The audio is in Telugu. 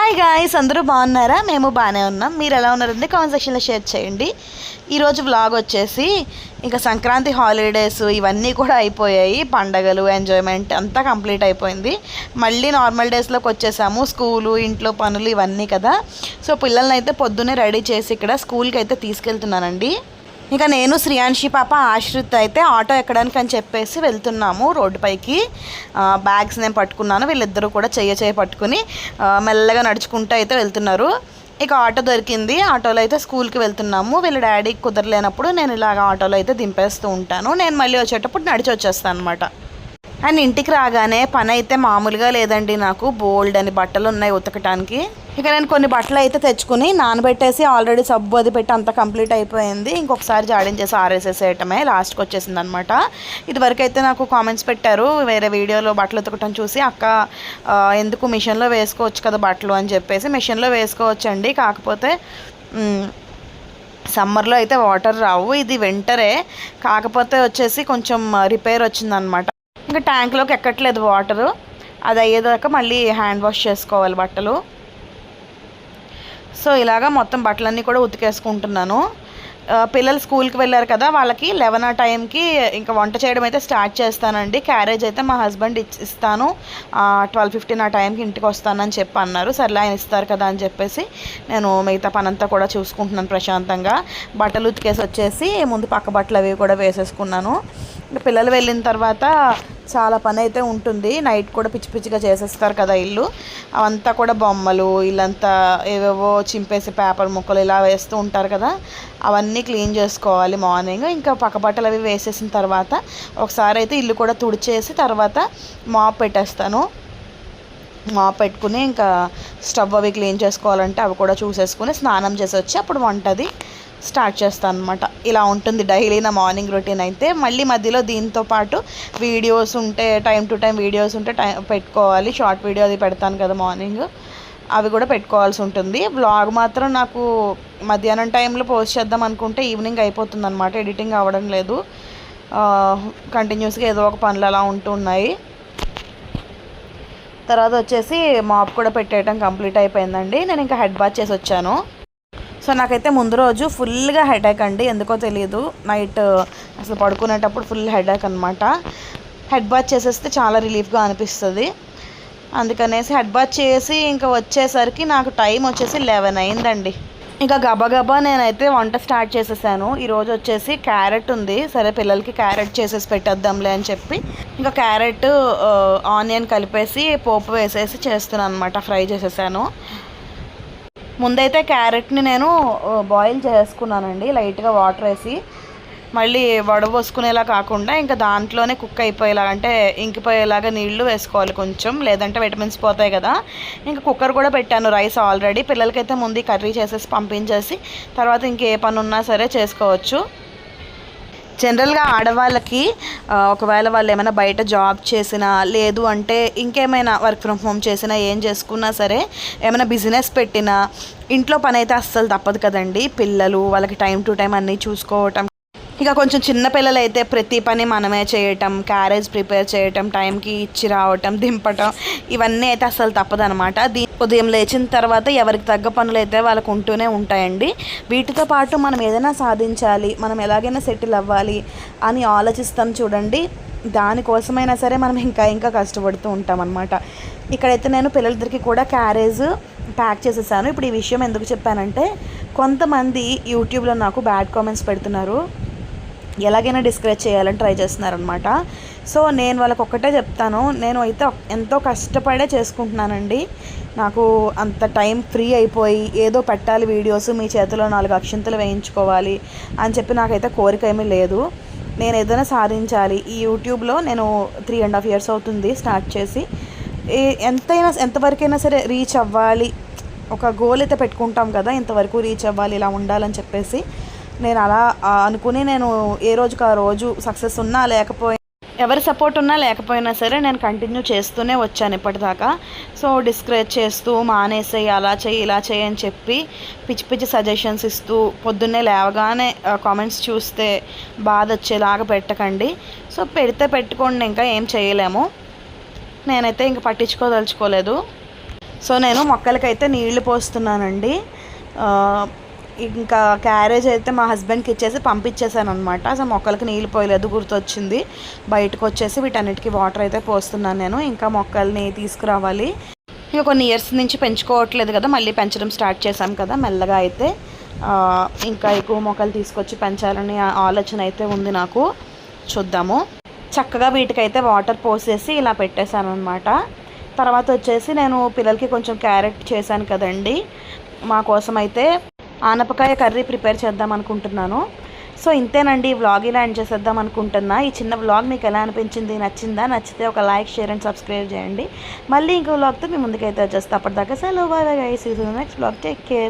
హాయ్ గాయస్ అందరూ బాగున్నారా? మేము బాగానే ఉన్నాం. మీరు ఎలా ఉన్నారండి కామెంట్ సెక్షన్లో షేర్ చేయండి. ఈరోజు వ్లాగ్ వచ్చేసి ఇంకా సంక్రాంతి హాలిడేస్ ఇవన్నీ కూడా అయిపోయాయి. పండగలు ఎంజాయ్మెంట్ అంతా కంప్లీట్ అయిపోయింది. మళ్ళీ నార్మల్ డేస్లోకి వచ్చేసాము. స్కూలు ఇంట్లో పనులు ఇవన్నీ కదా. సో పిల్లల్ని అయితే పొద్దున్నే రెడీ చేసి ఇక్కడ స్కూల్కి అయితే తీసుకెళ్తున్నానండి. ఇంకా నేను శ్రియాన్షి పాప ఆశ్రిత్ అయితే ఆటో ఎక్కడానికి అని చెప్పేసి వెళ్తున్నాము రోడ్డుపైకి బ్యాగ్స్ నేను పట్టుకున్నాను వీళ్ళిద్దరూ కూడా చెయ్య చేయ పట్టుకుని మెల్లగా నడుచుకుంటూ అయితే వెళ్తున్నారు. ఇక ఆటో దొరికింది ఆటోలో అయితే స్కూల్కి వెళ్తున్నాము. వీళ్ళ డాడీకి కుదరలేనప్పుడు నేను ఇలాగ ఆటోలో అయితే దింపేస్తూ ఉంటాను. నేను మళ్ళీ వచ్చేటప్పుడు నడిచి వచ్చేస్తాను అనమాట అండ్ ఇంటికి రాగానే పని అయితే మామూలుగా లేదండి నాకు. బోల్డ్ అని బట్టలు ఉన్నాయి ఉతకటానికి. ఇక నేను కొన్ని బట్టలు అయితే తెచ్చుకుని నానబెట్టేసి ఆల్రెడీ సబ్బు అది పెట్టి అంతా కంప్లీట్ అయిపోయింది. ఇంకొకసారి జాడించేసి ఆరేసేసేయటమే లాస్ట్కి వచ్చేసింది అనమాట ఇదివరకు అయితే నాకు కామెంట్స్ పెట్టారు వేరే వీడియోలో బట్టలు ఉతకటం చూసి అక్క ఎందుకు మిషన్లో వేసుకోవచ్చు కదా బట్టలు? అని చెప్పేసి మిషన్లో వేసుకోవచ్చండి కాకపోతే సమ్మర్లో అయితే వాటర్ రావు ఇది వింటరే. కాకపోతే వచ్చేసి కొంచెం రిపేర్ వచ్చిందనమాట ఇంకా ట్యాంక్లోకి ఎక్కట్లేదు వాటరు. అది అయ్యేదాకా మళ్ళీ హ్యాండ్ వాష్ చేసుకోవాలి బట్టలు. సో ఇలాగా మొత్తం బట్టలన్నీ కూడా ఉతికేసుకుంటున్నాను. పిల్లలు స్కూల్కి వెళ్ళారు కదా వాళ్ళకి లెవెన్ ఆ టైంకి ఇంకా వంట చేయడం అయితే స్టార్ట్ చేస్తానండి. క్యారేజ్ అయితే మా హస్బెండ్ ఇస్తాను. ట్వెల్వ్ ఫిఫ్టీన్ ఆ టైంకి ఇంటికి వస్తానని చెప్పి అన్నారు. సర్లే ఆయన ఇస్తారు కదా అని చెప్పేసి నేను మిగతా పనంతా కూడా చూసుకుంటున్నాను ప్రశాంతంగా. బట్టలు ఉతికేసి వచ్చేసి ముందు పక్క బట్టలు అవి కూడా వేసేసుకున్నాను. పిల్లలు వెళ్ళిన తర్వాత చాలా పని అయితే ఉంటుంది. నైట్ కూడా పిచ్చి పిచ్చిగా చేసేస్తారు కదా ఇల్లు. అవంతా కూడా బొమ్మలు ఇల్లంతా ఏవేవో చింపేసి పేపర్ ముక్కలు ఇలా వేస్తూ ఉంటారు కదా. అవన్నీ క్లీన్ చేసుకోవాలి మార్నింగ్. ఇంకా పక్క బట్టలు అవి వేసేసిన తర్వాత ఒకసారి అయితే ఇల్లు కూడా తుడిచేసి తర్వాత మాప్ పెట్టేస్తాను. మాప్ పెట్టుకుని ఇంకా స్టవ్ అవి క్లీన్ చేసుకోవాలంటే అవి కూడా చూసేసుకుని స్నానం చేసి వచ్చి అప్పుడు వంటది. స్టార్ట్ చేస్తాను అనమాట ఇలా ఉంటుంది డైలీ నా మార్నింగ్ రొటీన్ అయితే. మళ్ళీ మధ్యలో దీంతో పాటు వీడియోస్ ఉంటే టైం టు టైం వీడియోస్ ఉంటే టైం పెట్టుకోవాలి. షార్ట్ వీడియో అది పెడతాను కదా మార్నింగ్. అవి కూడా పెట్టుకోవాల్సి ఉంటుంది. బ్లాగ్ మాత్రం నాకు మధ్యాహ్నం టైంలో పోస్ట్ చేద్దాం అనుకుంటే ఈవినింగ్ అయిపోతుంది అనమాట ఎడిటింగ్ అవ్వడం లేదు. కంటిన్యూస్గా ఏదో ఒక పనులు అలా ఉంటున్నాయి తర్వాత వచ్చేసి మాప్ కూడా పెట్టేయటం కంప్లీట్ అయిపోయిందండి. నేను ఇంకా హెడ్ బాత్ చేసి వచ్చాను. సో నాకైతే ముందు రోజు ఫుల్గా హెడేక్ అండి. ఎందుకో తెలియదు నైట్ అసలు పడుకునేటప్పుడు ఫుల్ హెడేక్ అనమాట హెడ్ బాత్ చేసేస్తే చాలా రిలీఫ్గా అనిపిస్తుంది. అందుకనేసి హెడ్ బాత్ చేసి ఇంకా వచ్చేసరికి నాకు టైం వచ్చేసి లెవెన్ అయిందండి. ఇంకా గబగబా నేనైతే వంట స్టార్ట్ చేసేసాను. ఈరోజు వచ్చేసి క్యారెట్ ఉంది. సరే పిల్లలకి క్యారెట్ చేసేసి పెట్టేద్దాంలే అని చెప్పి ఇంకా క్యారెట్ ఆనియన్ కలిపేసి పోపు వేసేసి చేస్తున్నాను అనమాట ఫ్రై చేసేసాను. ముందైతే క్యారెట్ని నేను బాయిల్ చేసుకున్నానండి. లైట్గా వాటర్ వేసి మళ్ళీ వడబోసుకునేలా కాకుండా ఇంకా దాంట్లోనే కుక్ అయిపోయేలాగా అంటే ఇంకిపోయేలాగా నీళ్ళు వేసుకోవాలి కొంచెం లేదంటే విటమిన్స్ పోతాయి కదా. ఇంకా కుక్కర్ కూడా పెట్టాను రైస్ ఆల్రెడీ పిల్లలకైతే ముందు కర్రీ చేసేసి పంపించేసి తర్వాత ఇంకే పని ఉన్నా సరే చేసుకోవచ్చు. జనరల్గా ఆడవాళ్ళకి ఒకవేళ వాళ్ళు ఏమైనా బయట జాబ్ చేసినా లేదు అంటే ఇంకేమైనా వర్క్ ఫ్రమ్ హోమ్ చేసినా ఏం చేసుకున్నా సరే ఏమైనా బిజినెస్ పెట్టినా ఇంట్లో పని అయితే అస్సలు తప్పదు కదండి. పిల్లలు వాళ్ళకి టైం టు టైం అన్నీ చూసుకోవటం ఇక కొంచెం చిన్న అయితే ప్రతి పని మనమే చేయటం క్యారేజ్ ప్రిపేర్ చేయటం టైంకి ఇచ్చి రావటం దింపటం ఇవన్నీ అయితే అసలు తప్పదనమాట దీ ఉదయం లేచిన తర్వాత ఎవరికి తగ్గ పనులు అయితే వాళ్ళకు ఉంటూనే ఉంటాయండి. వీటితో పాటు మనం ఏదైనా సాధించాలి మనం ఎలాగైనా సెటిల్ అవ్వాలి అని ఆలోచిస్తాం చూడండి. దానికోసమైనా సరే మనం ఇంకా ఇంకా కష్టపడుతూ ఉంటాం అనమాట ఇక్కడైతే నేను పిల్లలిద్దరికి కూడా క్యారేజ్ ప్యాక్ చేసేసాను. ఇప్పుడు ఈ విషయం ఎందుకు చెప్పానంటే కొంతమంది యూట్యూబ్లో నాకు బ్యాడ్ కామెంట్స్ పెడుతున్నారు. ఎలాగైనా డిస్కరేజ్ చేయాలని ట్రై చేస్తున్నారనమాట సో నేను వాళ్ళకి ఒక్కటే చెప్తాను. నేను అయితే ఎంతో కష్టపడే చేసుకుంటున్నానండి. నాకు అంత టైం ఫ్రీ అయిపోయి ఏదో పెట్టాలి వీడియోస్ మీ చేతిలో నాలుగు అక్షింతలు వేయించుకోవాలి అని చెప్పి నాకైతే కోరిక ఏమీ లేదు. నేను ఏదైనా సాధించాలి. ఈ యూట్యూబ్లో నేను త్రీ అండ్ హాఫ్ ఇయర్స్ అవుతుంది స్టార్ట్ చేసి. ఎంతైనా ఎంతవరకైనా సరే రీచ్ అవ్వాలి. ఒక గోల్ అయితే పెట్టుకుంటాం కదా ఇంతవరకు రీచ్ అవ్వాలి ఇలా ఉండాలని చెప్పేసి. నేను అలా అనుకుని నేను ఏ రోజుకి ఆ రోజు సక్సెస్ ఉన్నా లేకపోయినా ఎవరి సపోర్ట్ ఉన్నా లేకపోయినా సరే నేను కంటిన్యూ చేస్తూనే వచ్చాను ఇప్పటిదాకా. సో డిస్కరేజ్ చేస్తూ మానేసేయి అలా చేయి ఇలా చేయి అని చెప్పి పిచ్చి పిచ్చి సజెషన్స్ ఇస్తూ పొద్దున్నే లేవగానే కామెంట్స్ చూస్తే బాధ వచ్చేలాగా పెట్టకండి. సో పెడితే పెట్టుకోండి ఇంకా ఏం చేయలేము. నేనైతే ఇంక పట్టించుకోదలుచుకోలేదు. సో నేను మొక్కలకైతే నీళ్ళు పోస్తున్నానండి. ఇంకా క్యారేజ్ అయితే మా హస్బెండ్కి ఇచ్చేసి పంపించేసాను అనమాట అసలు మొక్కలకి నీళ్ళు పోయలేదు గుర్తొచ్చింది. బయటకు వచ్చేసి వీటన్నిటికీ వాటర్ అయితే పోస్తున్నాను నేను. ఇంకా మొక్కల్ని తీసుకురావాలి. ఇక కొన్ని ఇయర్స్ నుంచి పెంచుకోవట్లేదు కదా మళ్ళీ పెంచడం స్టార్ట్ చేశాం కదా మెల్లగా అయితే. ఇంకా ఎక్కువ మొక్కలు తీసుకొచ్చి పెంచాలని ఆ ఆలోచన అయితే ఉంది నాకు. చూద్దాము. చక్కగా వీటికైతే వాటర్ పోసేసి ఇలా పెట్టేశాను అనమాట తర్వాత వచ్చేసి నేను పిల్లలకి కొంచెం క్యారెట్ చేశాను కదండి. మా కోసం అయితే ఆనపకాయ కర్రీ ప్రిపేర్ చేద్దాం అనుకుంటున్నాను. సో ఇంతేనండి ఈ వ్లాగ్ ఇలా ఎండ్ చేసేద్దాం అనుకుంటున్నా. ఈ చిన్న వ్లాగ్ మీకు ఎలా అనిపించింది నచ్చిందా? నచ్చితే ఒక లైక్ షేర్ అండ్ సబ్స్క్రైబ్ చేయండి. మళ్ళీ ఇంకో వ్లాగ్తో మీ ముందుకైతే వచ్చేస్తా. అప్పటిదాకా సెలవు bye see you in next vlog take care